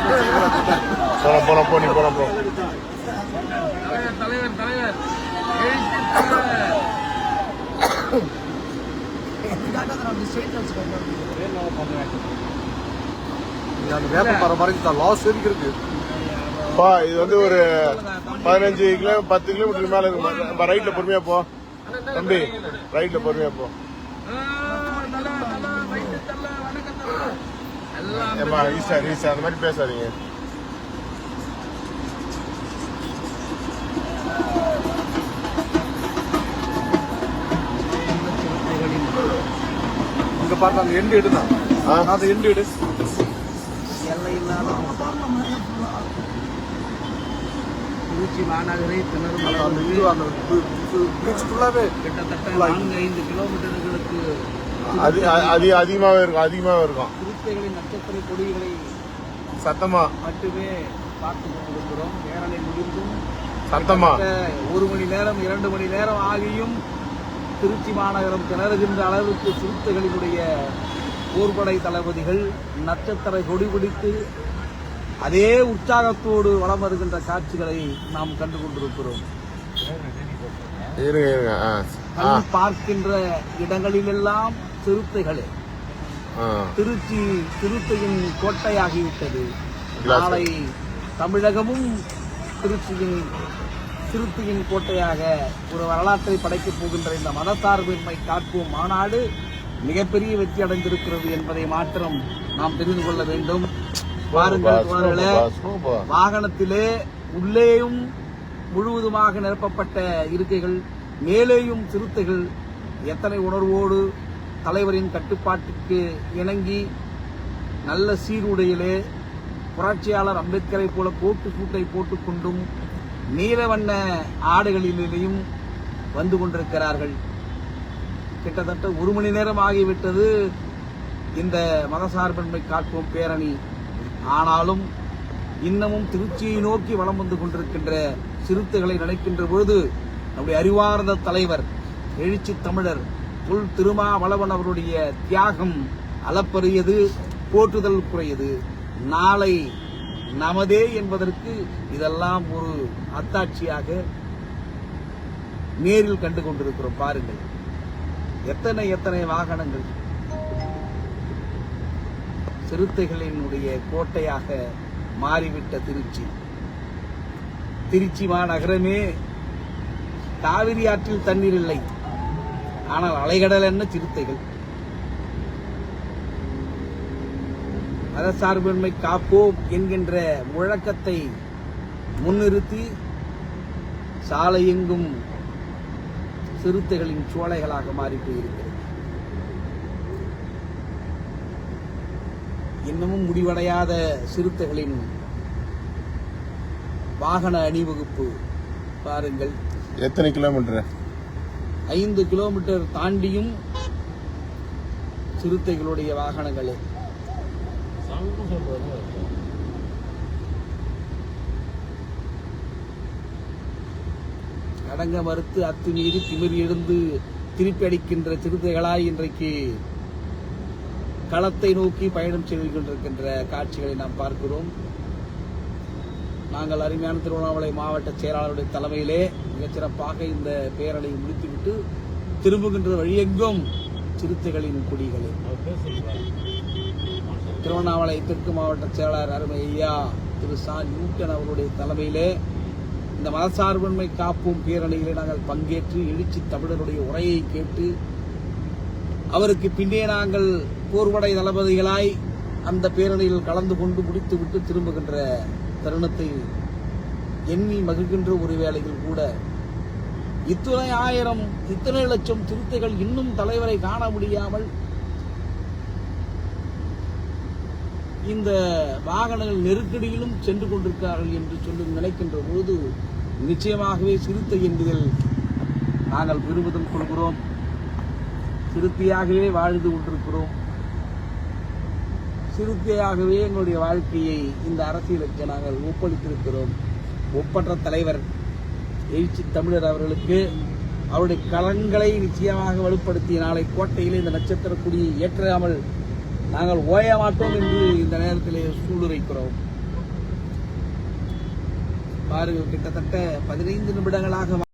போலாம் போலாம் போ நீ போலாம் போ. தலைவர் தலைவர் இது வந்து ஒரு பதினஞ்சு கிலோ பத்து கிலோமீட்டர் மேல இருக்கு. ரைட்ல பொறுமையா போ. தம்பி ரைட்ல பொறுமையா போ. ஏப்பா ஈஸா ஈஸா அந்த மாதிரி பேசாதீங்க. இங்க பார்த்தா அந்த எண்டு எடுதான் ஆ? அந்த எண்டு எடு திருச்சி மாநகரை திணறும் அந்த பிரிட்ஜ் ஃபுல்லாவே கிட்டத்தட்ட நான்கு ஐந்து கிலோமீட்டர்களுக்கு அது அது அதிகமாவே இருக்கும் அதிகமாவே இருக்கும். திருத்தைகளின் நட்சத்திர கொடிகளை சத்தமா? மட்டுமே பார்த்து கொண்டிருக்கிறோம். பேரணி முடிந்தும் சத்தமா? ஒரு மணி நேரம் இரண்டு மணி நேரம் ஆகியும் திருச்சி மாநகரம் திணறுகின்ற அளவுக்கு சிறுத்தைகளினுடைய போர்படை தளபதிகள் நட்சத்திர கொடி பிடித்து அதே உற்சாகத்தோடு வலம் வருகின்ற காட்சிகளை நாம் கண்டு கொண்டிருக்கிறோம். பார்க்கின்ற இடங்களிலெல்லாம் சிறுத்தைகளே திருச்சி திருச்சியின் கோட்டையாகிவிட்டது. நாளை தமிழகமும் திருச்சியின் திருச்சியின் கோட்டையாக ஒரு வரலாற்றை படைக்கப் போகின்ற இந்த மதசார்பின்மை காப்போம் மாநாடு மிகப்பெரிய வெற்றி அடைந்திருக்கிறது என்பதை மாத்திரம் நாம் தெரிந்து கொள்ள வேண்டும். சூப்பா வாகனத்திலே உள்ளேயும் முழுவதுமாக நிரப்பப்பட்ட இருக்கைகள் மேலேயும் சிறுத்தைகள் எத்தனை உணர்வோடு தலைவரின் கட்டுப்பாட்டுக்கு இணங்கி நல்ல சீருடையிலே புரட்சியாளர் அம்பேத்கரை போல கோட்டு சூட்டை போட்டுக்கொண்டும் நீல வண்ண ஆடுகளிலேயும் வந்து கொண்டிருக்கிறார்கள். கிட்டத்தட்ட ஒரு மணி நேரம் ஆகிவிட்டது இந்த மதசார்பின்மை காட்டும் பேரணி. ஆனாலும் இன்னமும் திருச்சியை நோக்கி வலம் வந்து கொண்டிருக்கின்ற சிறுத்தைகளை நினைக்கின்ற பொழுது நம்முடைய அறிவார்ந்த தலைவர் எழுச்சி தமிழர் புல் திருமாவளவன் அவருடைய தியாகம் அளப்பரியது போற்றுதல் குறையது. நாளை நமதே என்பதற்கு இதெல்லாம் ஒரு அத்தாட்சியாக நேரில் கண்டு கொண்டிருக்கிறோம். பாருங்கள். எத்தனை எத்தனை வாகனங்கள். சிறுத்தைகளினுடைய கோட்டையாக மாறிவிட்ட திருச்சி. திருச்சி மாநகரமே காவிரி ஆற்றில் தண்ணீர் இல்லை. ஆனால் அலைகடல் என்ன சிறுத்தைகள்? மதசார்பின்மை காப்போம் என்கின்ற முழக்கத்தை முன்னிறுத்தி சாலை எங்கும் சிறுத்தைகளின் சோலைகளாக மாறி போயிருக்கிறது இன்னமும் முடிவடையாத சிறுத்தைகளின் வாகன அணிவகுப்பு பாருங்கள். எத்தனை கிலோமீட்டர் ஐந்து கிலோமீட்டர் தாண்டியும் சிறுத்தைகளுடைய வாகனங்களே. அடங்க மறுத்து அத்துமீறி திமிர் எழுந்து திருப்பி அடிக்கின்ற சிறுத்தைகளாய் இன்றைக்கு களத்தை நோக்கி பயணம் செய்து கொண்டிருக்கின்ற காட்சிகளை நாம் பார்க்கிறோம். நாங்கள் அருமையான திருவண்ணாமலை மாவட்ட செயலாளருடைய தலைமையிலே மிகச்சிறப்பாக இந்த பேரணியை முடித்துவிட்டு திரும்புகின்ற வழியெங்கும் சிறுத்தைகளின் குடிகளே. திருவண்ணாமலை தெற்கு மாவட்ட செயலாளர் அருமை ஐயா திரு சா. நியூட்டன் அவருடைய தலைமையிலே இந்த மதசார்பின்மை காப்போம் பேரணியிலே நாங்கள் பங்கேற்று எழுச்சி தமிழருடைய உரையை கேட்டு அவருக்கு பின்னே நாங்கள் போர்வடை தளபதிகளாய் அந்த பேரணியில் கலந்து கொண்டு முடித்துவிட்டு திரும்புகின்ற தருணத்தை எண்ணி மகிழ்கின்ற ஒரு வேளையில் கூட இத்தனை ஆயிரம் இத்தனை லட்சம் திருத்தைகள் இன்னும் தலைவரை காண முடியாமல் இந்த வாகனங்கள் நெருக்கடியிலும் சென்று கொண்டிருக்கிறார்கள் என்று சொல்லி நினைக்கின்ற பொழுது நிச்சயமாகவே சிறுத்தை என்பதில் நாங்கள் பெருமிதம் கொள்கிறோம். சிறுத்தையாகவே வாழ்ந்து கொண்டிருக்கிறோம். சிறுத்தையாகவே எங்களுடைய வாழ்க்கையை இந்த அரசியலுக்கு நாங்கள் ஒப்பளித்திருக்கிறோம் ஒப்பற்ற தலைவர் எழுச்சி தமிழர் அவர்களுக்கு அவருடைய கலன்களை நிச்சயமாக வலுப்படுத்திய நாளை கோட்டையில் இந்த நட்சத்திர குடியை ஏற்றாமல் நாங்கள் ஓய மாட்டோம் என்று இந்த நேரத்திலே சூளுரைக்கிறோம். பாருங்கள் கிட்டத்தட்ட பதினைந்து நிமிடங்களாக